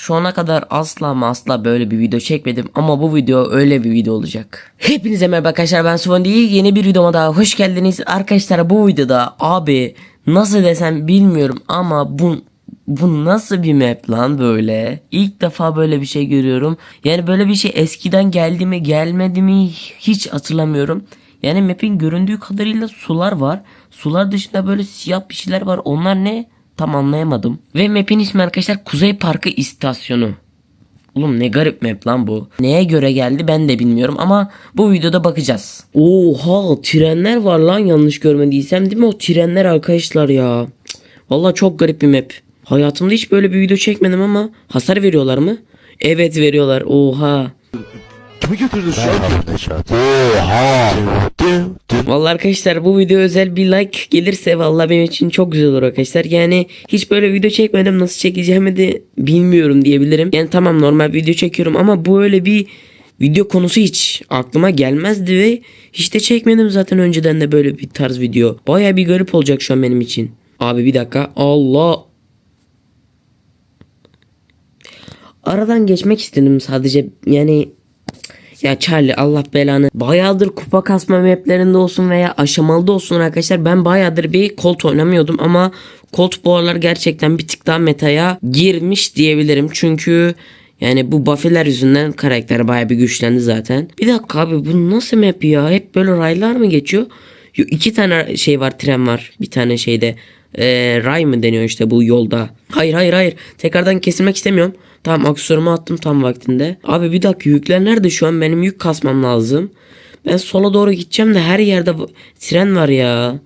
Şu ana kadar asla ama asla böyle bir video çekmedim ama bu video öyle bir video olacak. Hepinize merhaba arkadaşlar ben Suvan yeni bir videoma daha hoş geldiniz. Arkadaşlar bu videoda abi nasıl desem bilmiyorum ama bu bu nasıl bir map lan böyle? İlk defa böyle bir şey görüyorum. Yani böyle bir şey eskiden geldi mi gelmedi mi hiç hatırlamıyorum. Yani map'in göründüğü kadarıyla sular var. Sular dışında böyle siyah bir şeyler var. Onlar ne? Tam anlayamadım. Ve map'in ismi arkadaşlar Kuzey Parkı İstasyonu. Oğlum ne garip map lan bu. Neye göre geldi ben de bilmiyorum ama bu videoda bakacağız. Oha trenler var lan yanlış görmediysem değil mi o trenler arkadaşlar ya. Cık, Vallahi çok garip bir map. Hayatımda hiç böyle bir video çekmedim ama hasar veriyorlar mı? Evet veriyorlar oha. Kimi götürdün şu an? Vallahi arkadaşlar bu video özel bir like gelirse vallahi benim için çok güzel olur arkadaşlar. Yani hiç böyle video çekmedim nasıl çekeceğimi de bilmiyorum diyebilirim. Yani tamam normal video çekiyorum ama bu öyle bir video konusu hiç aklıma gelmezdi ve hiç de çekmedim zaten önceden de böyle bir tarz video. Baya bir garip olacak şu an benim için. Abi bir dakika Allah. Aradan geçmek istedim sadece yani ya Charlie Allah belanı. Bayağıdır kupa kasma maplerinde olsun veya aşamalıda olsun arkadaşlar. Ben bayağıdır bir Colt oynamıyordum ama Colt bu aralar gerçekten bir tık daha metaya girmiş diyebilirim. Çünkü yani bu Buffy'ler yüzünden karakter bayağı bir güçlendi zaten. Bir dakika abi bu nasıl map ya? Hep böyle raylar mı geçiyor? Yo, iki tane şey var tren var. Bir tane şeyde ee, ray mı deniyor işte bu yolda. Hayır hayır hayır. Tekrardan kesilmek istemiyorum. Tamam aksesuarımı attım tam vaktinde. Abi bir dakika yükler nerede şu an? Benim yük kasmam lazım. Ben sola doğru gideceğim de her yerde tren var ya.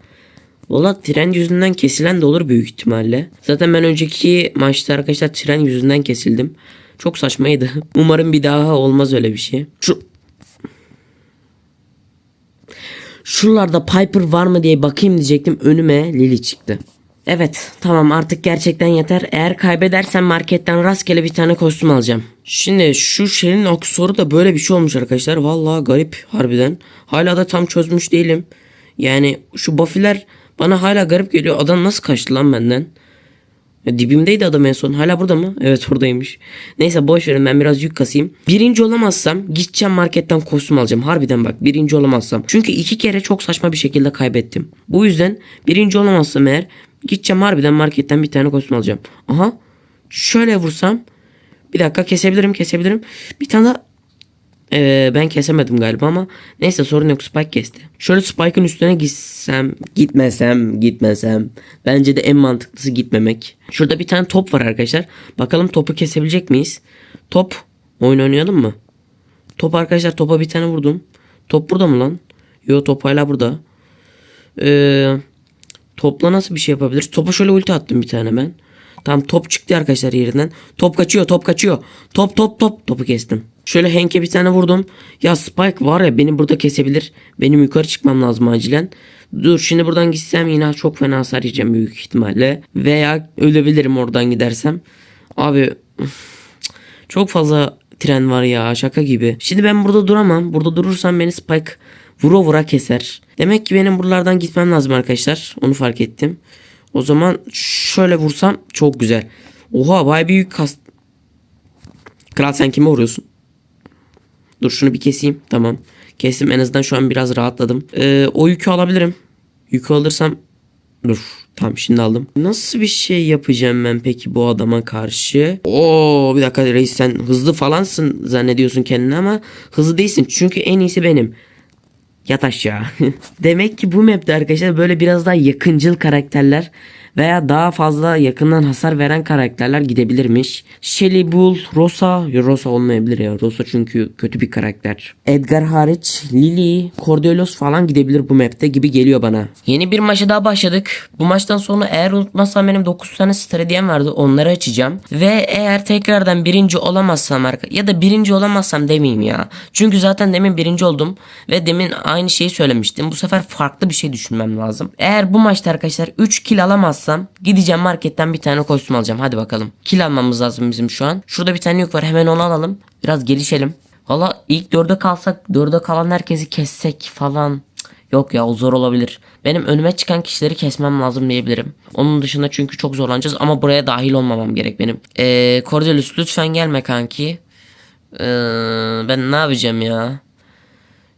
Valla tren yüzünden kesilen de olur büyük ihtimalle. Zaten ben önceki maçta arkadaşlar tren yüzünden kesildim. Çok saçmaydı. Umarım bir daha olmaz öyle bir şey. Şu Şuralarda Piper var mı diye bakayım diyecektim. Önüme Lily çıktı. Evet tamam artık gerçekten yeter. Eğer kaybedersem marketten rastgele bir tane kostüm alacağım. Şimdi şu şeyin aksesuarı da böyle bir şey olmuş arkadaşlar. Vallahi garip harbiden. Hala da tam çözmüş değilim. Yani şu Buffy'ler bana hala garip geliyor. Adam nasıl kaçtı lan benden? Ya dibimdeydi adam en son. Hala burada mı? Evet oradaymış. Neyse boş verin ben biraz yük kasayım. Birinci olamazsam gideceğim marketten kostüm alacağım. Harbiden bak birinci olamazsam. Çünkü iki kere çok saçma bir şekilde kaybettim. Bu yüzden birinci olamazsam eğer gideceğim harbiden marketten bir tane kostüm alacağım. Aha şöyle vursam bir dakika kesebilirim kesebilirim. Bir tane ee, ben kesemedim galiba ama neyse sorun yok Spike kesti. Şöyle Spike'ın üstüne gitsem, gitmesem, gitmesem. Bence de en mantıklısı gitmemek. Şurada bir tane top var arkadaşlar. Bakalım topu kesebilecek miyiz? Top. Oyun oynayalım mı? Top arkadaşlar topa bir tane vurdum. Top burada mı lan? Yo top hala burada. Ee, topla nasıl bir şey yapabiliriz? Topa şöyle ulti attım bir tane ben. Tam top çıktı arkadaşlar yerinden. Top kaçıyor top kaçıyor. Top top top. Topu kestim. Şöyle Henk'e bir tane vurdum. Ya Spike var ya beni burada kesebilir. Benim yukarı çıkmam lazım acilen. Dur şimdi buradan gitsem yine çok fena hasar yiyeceğim büyük ihtimalle. Veya ölebilirim oradan gidersem. Abi çok fazla tren var ya şaka gibi. Şimdi ben burada duramam. Burada durursam beni Spike vura vura keser. Demek ki benim buralardan gitmem lazım arkadaşlar. Onu fark ettim. O zaman şöyle vursam çok güzel. Oha vay bir yük kast. Kral sen kime vuruyorsun? Dur şunu bir keseyim. Tamam. Kestim en azından şu an biraz rahatladım. Ee, o yükü alabilirim. Yükü alırsam Dur. Tamam şimdi aldım. Nasıl bir şey yapacağım ben peki bu adama karşı? Oo bir dakika reis sen hızlı falansın zannediyorsun kendini ama hızlı değilsin. Çünkü en iyisi benim. Yat aşağı. Demek ki bu map'te arkadaşlar böyle biraz daha yakıncıl karakterler veya daha fazla yakından hasar veren karakterler gidebilirmiş. Shelly Bull, Rosa, Rosa olmayabilir ya. Rosa çünkü kötü bir karakter. Edgar hariç Lily, Cordelius falan gidebilir bu map'te gibi geliyor bana. Yeni bir maça daha başladık. Bu maçtan sonra eğer unutmazsam benim 9 tane stradiyem vardı. Onları açacağım. Ve eğer tekrardan birinci olamazsam ya da birinci olamazsam demeyeyim ya. Çünkü zaten demin birinci oldum ve demin aynı şeyi söylemiştim. Bu sefer farklı bir şey düşünmem lazım. Eğer bu maçta arkadaşlar 3 kill alamazsam gideceğim marketten bir tane kostüm alacağım. Hadi bakalım. Kill almamız lazım bizim şu an. Şurada bir tane yük var. Hemen onu alalım. Biraz gelişelim. Valla ilk dörde kalsak dörde kalan herkesi kessek falan. Yok ya o zor olabilir. Benim önüme çıkan kişileri kesmem lazım diyebilirim. Onun dışında çünkü çok zorlanacağız ama buraya dahil olmamam gerek benim. Ee, Cordelius lütfen gelme kanki. Ee, ben ne yapacağım ya?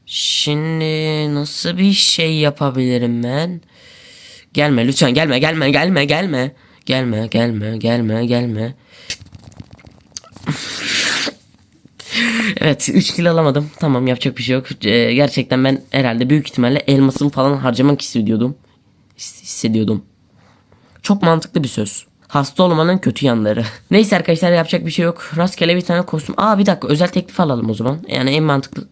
Şimdi nasıl bir şey yapabilirim ben? Gelme lütfen gelme gelme gelme gelme. Gelme gelme gelme gelme. Evet 3 kilo alamadım. Tamam yapacak bir şey yok. Ee, gerçekten ben herhalde büyük ihtimalle elmasımı falan harcamak istiyordum. His- Hissediyordum. Çok mantıklı bir söz. Hasta olmanın kötü yanları. Neyse arkadaşlar yapacak bir şey yok. Rastgele bir tane kostüm. Aa bir dakika özel teklif alalım o zaman. Yani en mantıklı.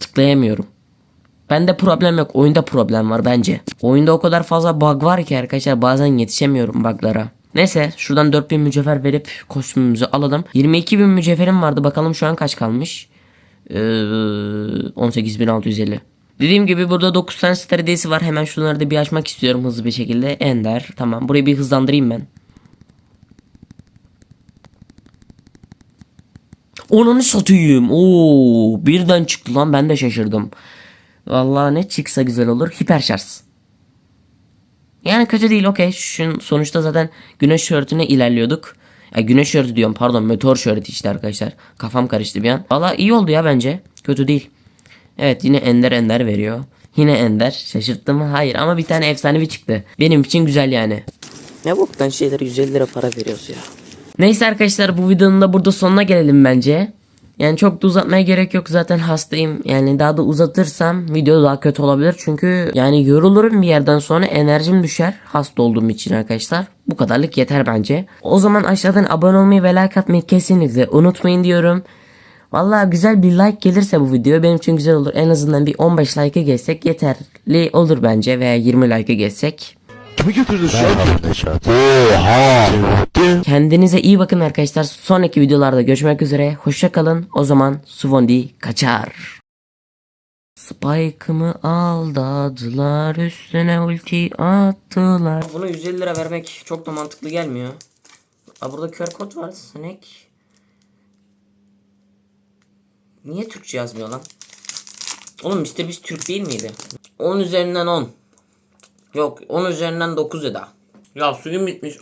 Tıklayamıyorum. Bende problem yok. Oyunda problem var bence. Oyunda o kadar fazla bug var ki arkadaşlar bazen yetişemiyorum buglara. Neyse şuradan 4000 mücevher verip kostümümüzü alalım. 22.000 mücevherim vardı. Bakalım şu an kaç kalmış. Ee, 18.650. Dediğim gibi burada 9 tane star var. Hemen şunları da bir açmak istiyorum hızlı bir şekilde. Ender. Tamam. Burayı bir hızlandırayım ben. Onunu satayım. Oo, birden çıktı lan ben de şaşırdım. Vallahi ne çıksa güzel olur. Hiper şarj. Yani kötü değil okey. Sonuçta zaten güneş şörtüne ilerliyorduk. Ya güneş şörtü diyorum pardon meteor şörtü işte arkadaşlar. Kafam karıştı bir an. Valla iyi oldu ya bence. Kötü değil. Evet yine ender ender veriyor. Yine ender. Şaşırttı mı? Hayır ama bir tane efsanevi çıktı. Benim için güzel yani. Ne boktan şeylere 150 lira para veriyoruz ya. Neyse arkadaşlar bu videonun da burada sonuna gelelim bence. Yani çok da uzatmaya gerek yok zaten hastayım. Yani daha da uzatırsam video daha kötü olabilir. Çünkü yani yorulurum bir yerden sonra enerjim düşer. Hasta olduğum için arkadaşlar. Bu kadarlık yeter bence. O zaman aşağıdan abone olmayı ve like atmayı kesinlikle unutmayın diyorum. Vallahi güzel bir like gelirse bu video benim için güzel olur. En azından bir 15 like'ı geçsek yeterli olur bence veya 20 like'ı geçsek. Kimi götürdün şu an? Neşat. Kendinize iyi bakın arkadaşlar. Sonraki videolarda görüşmek üzere. Hoşça kalın. O zaman Suvondi kaçar. Spike'ımı aldadılar. Üstüne ulti attılar. Bunu 150 lira vermek çok da mantıklı gelmiyor. Aa, burada QR kod var. Snake. Niye Türkçe yazmıyor lan? Oğlum Mr. Beast Türk değil miydi? 10 üzerinden 10. Yok 10 üzerinden 9 eda. Ya suyum bitmiş.